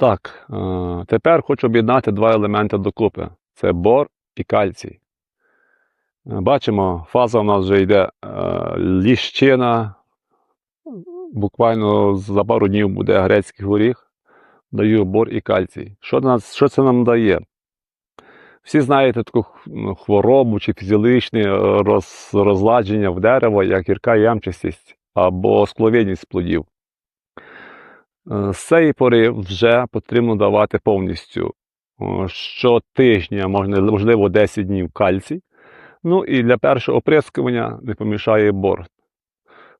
Так, е, тепер хочу об'єднати два елементи докупи: це бор і кальцій. Е, Бачимо, фаза у нас вже йде е, ліщина. Буквально за пару днів буде грецький горіх. Даю бор і кальцій. Що, нас, що це нам дає? Всі знаєте таку хворобу чи фізіологічне роз, розладження в дерева, як гірка ямчастість або скловідність плодів. Е, З цієї пори вже потрібно давати повністю щотижня, можливо, 10 днів кальцій. Ну і для першого оприскування не помішає бор.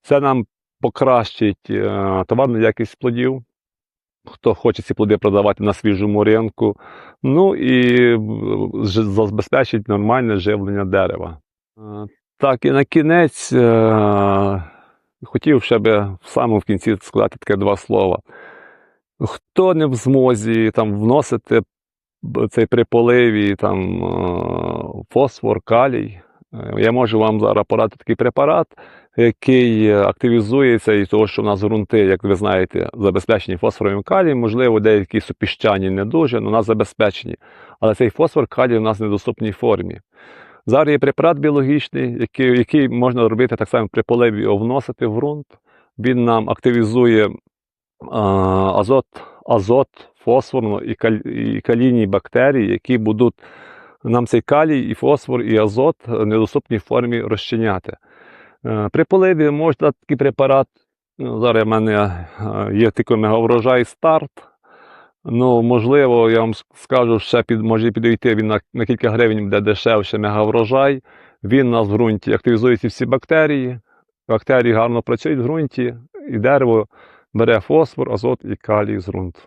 Це нам покращить е, товарну якість плодів. Хто хоче ці плоди продавати на свіжому ринку, ну і забезпечить нормальне живлення дерева. Е, Так, і на кінець е, хотів ще би самому в кінці сказати таке два слова. Хто не в змозі там вносити цей при поливі там е, фосфор, калій, е, я можу вам зараз порадити такий препарат, який активізується із того, що в нас ґрунти, як ви знаєте, забезпечені фосфором і калієм, можливо, деякі супіщані не дуже, але у нас забезпечені. Але цей фосфор, калій у нас в недоступній формі. Зараз є препарат біологічний, який, який можна робити так само при поливі його в ґрунт. Він нам активізує а, азот, азот, фосфорну і, каль, і калійні бактерії, які будуть нам цей калій, і фосфор, і азот в недоступній формі розчиняти. Е, При поливі можна такий препарат. Ну, зараз в мене е, є такий мегаврожай старт. Ну, можливо, я вам скажу, ще під, може підійти він на, на кілька гривень буде дешевше мегаврожай. Він у нас в ґрунті активізується всі бактерії. Бактерії гарно працюють в ґрунті, і дерево бере фосфор, азот і калій з ґрунту.